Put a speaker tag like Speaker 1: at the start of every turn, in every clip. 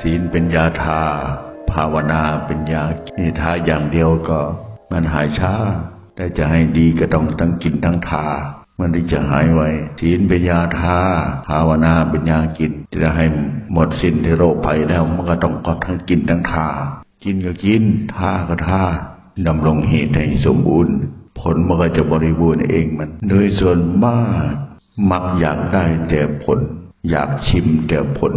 Speaker 1: ศีลเป็นยาทา ภาวนาเป็นยานี่ทาอย่างเดียวก็ มันหายช้า แต่จะให้ดีก็ต้องทั้งกินทั้งทา มันถึงจะหายไวศีลเป็นยาทา ภาวนาเป็นยากิน จะให้หมดสิ้นในโรคภัยแล้วมันก็ต้องก็ทั้งกินทั้งทา กินก็กินทาก็ทาดำรงเหตุให้สมบูรณ์ ผลมันก็จะบริบูรณ์เองมัน โดยส่วนมาก มักอยากได้แต่ผล อยากชิมแต่ผล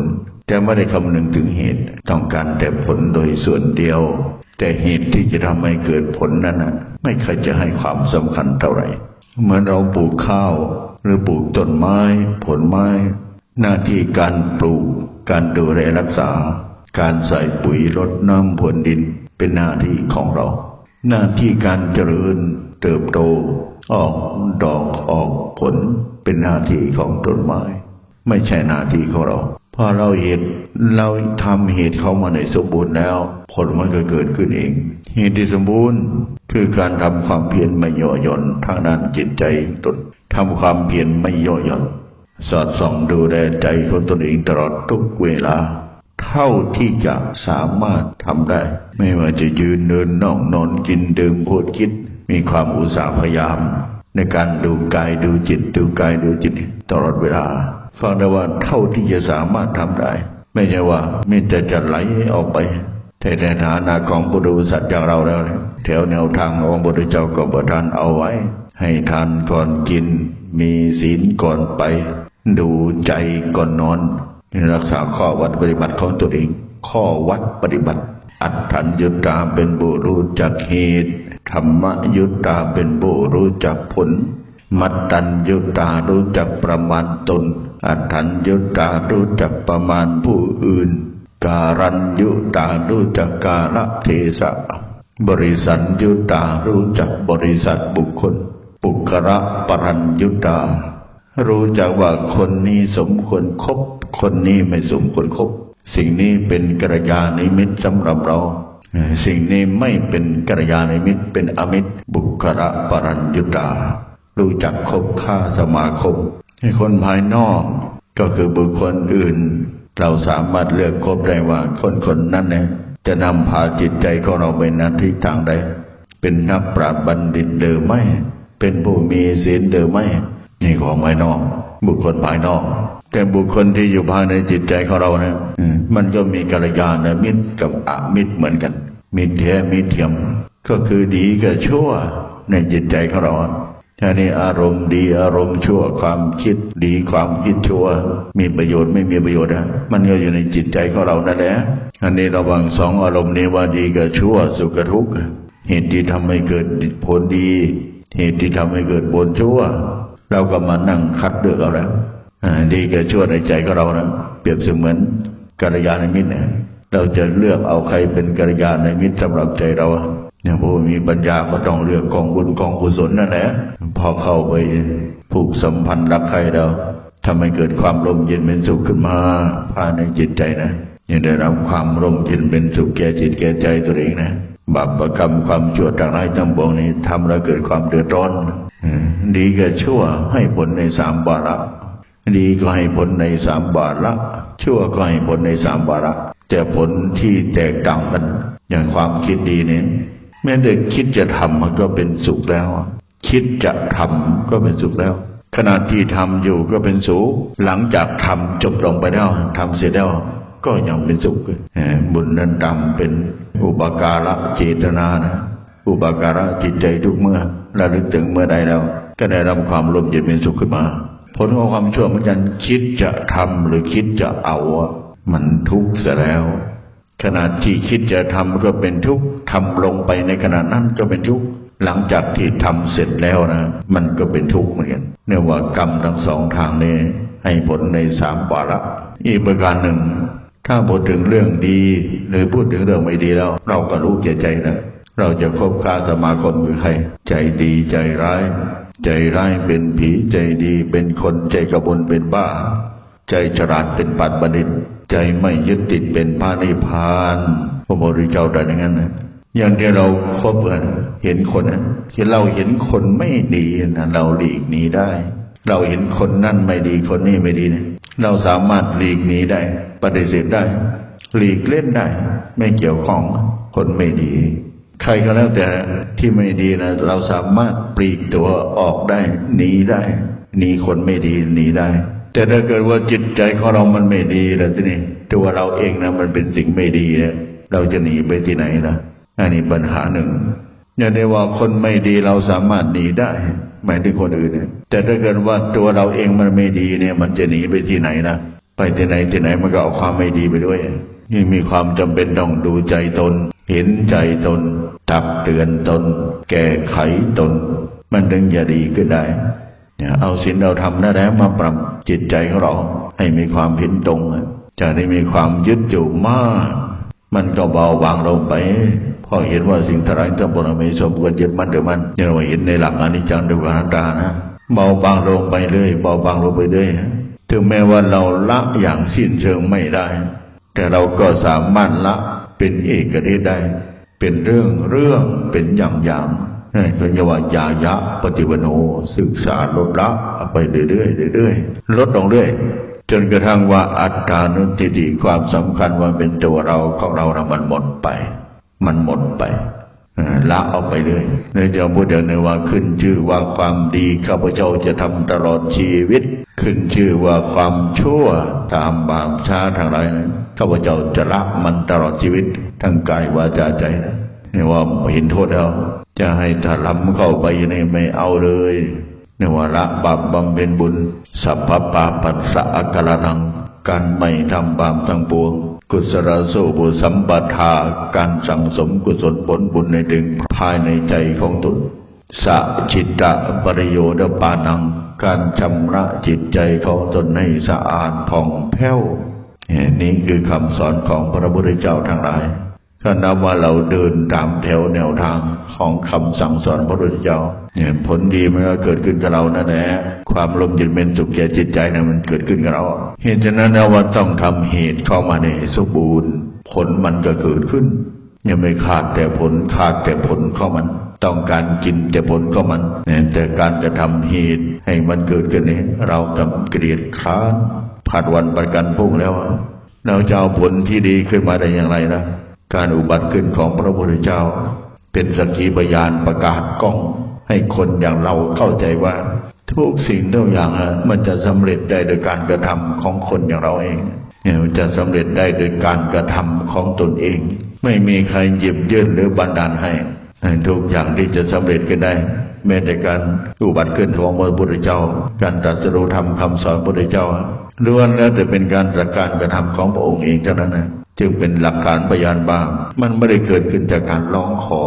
Speaker 1: แต่ไม่ได้คำนึงถึงเหตุ ต้องการแต่ผลโดยส่วนเดียว แต่เหตุที่จะทำให้เกิดผลนั้นนะไม่เคยจะให้ความสำคัญเท่าไหร่ เหมือนเราปลูกข้าว หรือปลูกต้นไม้ ผลไม้ หน้าที่การปลูก การดูแลรักษา การใส่ปุ๋ยรดน้ำพรวนดินเป็นหน้าที่ของเรา หน้าที่การเจริญเติบโต ออกดอกออกผลเป็นหน้าที่ของต้นไม้ ไม่ใช่หน้าที่ของเรา พอเราเห็นเราทำเหตุเขามาในสมบูรณ์แล้ว ผลมันก็เกิดขึ้นเอง เหตุที่สมบูรณ์คือการทำความเพียรไม่ย่อหย่อนทางด้านจิตใจตนทำความเพียรไม่ย่อหย่อนสอดส่องดูแลใจของตนเองตลอดทุกเวลา เท่าที่จะสามารถทำได้ ไม่ว่าจะยืนเดินนั่งนอนกินดื่มพูดคิด มีความอุตสาห์พยายาม ในการดูกายดูจิตดูกายดูจิตตลอดเวลา ฟังได้ว่าเท่าที่จะสามารถทำได้ ไม่ใช่ว่ามีแต่จะไหลออกไปแต่ในฐานะของบุรุษอย่างเราแล้วเนี่ยแถวแนวทางของพระพุทธเจ้าก็ประทานเอาไว้ ให้ทานก่อนกิน มีศีลก่อนไป ดูใจก่อนนอน รักษาข้อวัดปฏิบัติของตัวเอง ข้อวัดปฏิบัติ อัตถัญยุตตาเป็นบุรู้จักเหตุธรรมยุตตาเป็นบุรู้จักผล มัตตัญยุตารู้จักประมาณตน อัถัญยุตารู้จักประมาณผู้อื่น การัญยุตารู้จักกาลเทศะ บริสันยุตารู้จักบริษัทบุคคล ปุกระปรัญยุตา รู้จักว่าคนนี้สมควรครบคนนี้ไม่สมควรครบสิ่งนี้เป็นกัลยาณมิตรสำหรับเรา สิ่งนี้ไม่เป็นกัลยาณมิตรเป็นอมิตรบุคระปรัญยุตา รู้จักคบค่าสมาคม ให้คนภายนอกก็คือบุคคลอื่น เราสามารถเลือกคบได้ว่าคนคนนั้นเนี่ยจะนำพาจิตใจของเราไปนั้นทิศทางใด เป็นนักปราชญ์บัณฑิตเดิมไม่ เป็นผู้มีศีลเดิมไม่ นี่ของภายนอก บุคคลภายนอก แต่บุคคลที่อยู่ภายในจิตใจของเราเนี่ยมมันก็มีกัลยาณมิตรกับอมิตรเหมือนกัน มิตรแท้มิตรเทียม ก็คือดีกับชั่วในจิตใจของเรา ถ้านี่อารมณ์ดีอารมณ์ชั่วความคิดดีความคิดชั่ว มีประโยชน์ไม่มีประโยชน์นะมันก็อยู่ในจิตใจของเรานั่นแหละอันนี้ระวังสองอารมณ์นี้ว่าดีกับชั่วสุขกับทุกข์เหตุที่ทำให้เกิดผลดี เหตุที่ทำให้เกิดผลชั่ว เราก็มานั่งคัดเลือกเอาแล้วดีกับชั่วในใจของเรานะเปรียบเสมือนกัลยาณมิตรเนี่ยเราจะเลือกเอาใครเป็นกัลยาณมิตรสำหรับใจเรา เนี่ยผู้มีปัญญาก็ต้องเลือกกองบุญกองกุศลนั่นแหละพอเข้าไปผูกสัมพันธ์รักใครเราทำให้เกิดความร่มเย็นเป็นสุขขึ้นมาภายในจิตใจนะยังได้รับความร่มเย็นเป็นสุขแก่จิตแก่ใจตัวเองนะบาปปกรรมความชั่วต่างๆทั้งปวงนี้ทำแล้วเกิดความเดือดร้อนดีกับชั่วให้ผลในสามบาระดีก็ให้ผลในสามบาทละชั่วก็ให้ผลในสามบาทละแต่ผลที่แตกต่างกันอย่างความคิดดีเนี่ย แม้แต่คิดจะทำมันก็เป็นสุขแล้ว คิดจะทำก็เป็นสุขแล้ว ขณะที่ทำอยู่ก็เป็นสุข หลังจากทำจบลงไปแล้วทำเสร็จแล้วก็ยังเป็นสุขเอ่อบุญนั้นตามเป็นอุปการะเจตนานะอุปการะจิตใจทุกเมื่อระลึกถึงเมื่อใดแล้ว ก็ได้รับความร่มเย็นเป็นสุขขึ้นมา ผลของความชั่วเหมือนกันคิดจะทำหรือคิดจะเอาอะมันทุกข์เสียแล้ว ขณะที่คิดจะทำก็เป็นทุกข์ทำลงไปในขณะนั้นก็เป็นทุกข์หลังจากที่ทำเสร็จแล้วนะ มันก็เป็นทุกข์เหมือนกันเนื่องว่ากรรมทั้งสองทางนี้ ให้ผลในสามวาระอีกประการหนึ่ง ถ้าพูดถึงเรื่องดีหรือพูดถึงเรื่องไม่ดีแล้ว เราก็รู้แก่ใจนะเราจะคบค้าสมาคมกับใครใจดีใจร้าย ใจร้ายเป็นผีใจดีเป็นคนใจกระบนเป็นบ้า ใจฉลาดเป็นปัดบัณฑิต ใจไม่ยึดติดเป็นพระนิพพานพระโมริเจ้าตรัสอย่างนั้นนะอย่างที่เราคบกันเห็นคนนะที่เราเห็นคนไม่ดีนะเราหลีกหนีได้ เราเห็นคนนั่นไม่ดีคนนี้ไม่ดีนะเราสามารถหลีกหนีได้ ปฏิเสธได้ หลีกเล่นได้ ไม่เกี่ยวข้องคนไม่ดี ใครก็แล้วแต่ที่ไม่ดีนะเราสามารถปลีกตัวออกได้หนีได้หนีคนไม่ดีหนีได้ แต่ถ้าเกิดว่าจิตใจของเรามันไม่ดีแล้วทีนี้ตัวเราเองนะมันเป็นสิ่งไม่ดีนะเราจะหนีไปที่ไหนล่ะอันนี้ปัญหาหนึ่งอย่างได้ว่าคนไม่ดีเราสามารถหนีได้ หมายถึงคนอื่นเนี่ยแต่ถ้าเกิดว่าตัวเราเองมันไม่ดีเนี่ย มันจะหนีไปที่ไหนนะไปที่ไหนที่ไหนมันก็เอาความไม่ดีไปด้วยนี่มีความจำเป็นต้องดูใจตน เห็นใจตนตักเตือนตน แก้ไขตน มันถึงจะดีขึ้นได้ เอาศีลเราทำนั่นแหละมาปรับจิตใจของเรา ให้มีความเห็นตรง จะได้มีความยึดอยู่มาก มันก็เบาบางลงไปเพอเห็นว่าสิ่งทั้งหลายทั้งปวงไม่สมควรยึดมั่นถือมันอย่างเราเห็นในหลักอนิจจังทุกขังอนัตานะเบาบางลงไปเรื่อยเบาบางลงไปเรื่อยถึงแม้ว่าเราละอย่างสิ้นเชิงไม่ได้ แต่เราก็สามารถละเป็นเอกเทศได้ เป็นเรื่องเรื่องเป็นอย่างอย่าง นี่เขาเยกว่ายายะ ปฏิวโน ศึกษาลดละไปเรื่อยๆเรื่อยๆลดลงเรื่อยจนกระทั่งว่าอัตตานุติติความสำคัญว่าเป็นตัวเราของเรานะมันหมดไป มันหมดไปละออกไปเลยในเจ้าพูดเดี๋ยวในว่าขึ้นชื่อว่าความดีข้าพเจ้าจะทำตลอดชีวิต ขึ้นชื่อว่าความชั่วตามบาปช้าทางหลายนั้นข้าพเจ้าจะละมันตลอดชีวิตทั้งกายวาจาใจนะ นี่ว่าเห็นโทษแล้ว จะให้ถลำเข้าไปในไม่เอาเลยนี่ว่าละบาปบำเพ็ญบุญ สัพพปาปัสสะการนัง การไม่ทำบาปทั้งปวง กุศลโสบุสัมปทา การสั่งสมกุศลผลบุญในดึงภายในใจของตนสะจิตตะปริโยดปานัง การชำระจิตใจของตนให้สะอาดผ่องแผ้วนี่คือคำสอนของพระพุทธเจ้าทั้งหลาย ถ้านับว่าเราเดินตามแถวแนวทางของคำสั่งสอนพระพุทธเจ้าเนี่ยผลดีมันก็เกิดขึ้นกับเรานั่นแหละความลมเย็นเป็นสุขแก่จิตใจนะมันเกิดขึ้นกับเรา เหตุฉะนั้นนะว่าต้องทำเหตุเข้ามาในสมบูรณ์ ผลมันก็เกิดขึ้นยังไม่ขาดแต่ผลขาดแต่ผลเข้ามัน ต้องการกินแต่ผลเข้ามันเนี่ยแต่การกระทำเหตุให้มันเกิดขึ้นนี้เรากำเกลียดค้านผัดวันประกันพรุ่งแล้วเราจะเอาผลที่ดีขึ้นมาได้อย่างไรนะ การอุบัติขึ้นของพระพุทธเจ้า เป็นสักขีพยานประกาศกล้อง ให้คนอย่างเราเข้าใจว่า ทุกสิ่งทุกอย่างมันจะสำเร็จได้โดยการกระทำของคนอย่างเราเองเนี่ยมันจะสำเร็จได้โดยการกระทำของตนเอง ไม่มีใครหยิบยื่นหรือบันดาลให้ทุกอย่างที่จะสำเร็จกันได้แม้แต่การอุบัติขึ้นของพระพุทธเจ้า การตรัสรู้ธรรมคำสอนพระพุทธเจ้าล้วนแล้วแต่เป็นการจัดการกระทำของพระองค์เองเท่านั้นนะ จึงเป็นหลักการพยานบ้าง มันไม่ได้เกิดขึ้นจากการร้องขอ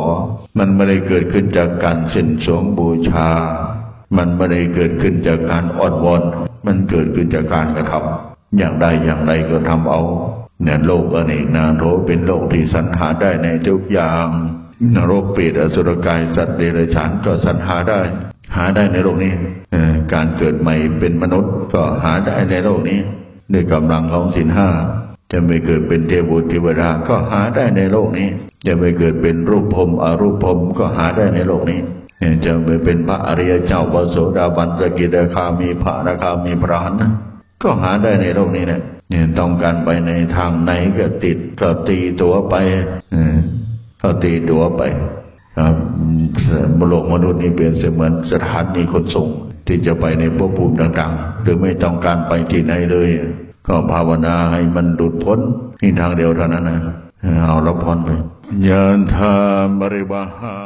Speaker 1: มันไม่ได้เกิดขึ้นจากการเส้นสวงบูชา มันไม่ได้เกิดขึ้นจากการออดวอน มันเกิดขึ้นจากการกระทำอย่างใดอย่างใดก็ทำเอาเนี่ยโลกอเนกนาโถเป็นโลกที่สรรหาได้ในทุกอย่าง นรกเปรตอสุรกายสัตว์เดรัจฉานก็สรรหาได้ หาได้ในโลกนี้อการเกิดใหม่เป็นมนุษย์ก็หาได้ในโลกนี้ด้วยกำลังของสินห้า จะไม่เกิดเป็นเทพบุตรเทวดาก็หาได้ในโลกนี้ จะไม่เกิดเป็นรูปพรมอรูปพรมก็หาได้ในโลกนี้จะไม่เป็นพระอริยเจ้าพระโสดาบันสกิทาคามีพระนาคามีพระหันก็หาได้ในโลกนี้แหละเนี่ยต้องการไปในทางไหนก็ติดก็ตีตัวไปก็ตีตัวไปครับโลกมนุษย์นี่เป็นเสมือนสถานีขนส่งที่จะไปในภพภูมิต่างๆ หรือไม่ต้องการไปที่ไหนเลย ก็ภาวนาให้มันหลุดพ้นนี่ทางเดียวเท่านั้นนะเอาละพรไปยันทามริวหา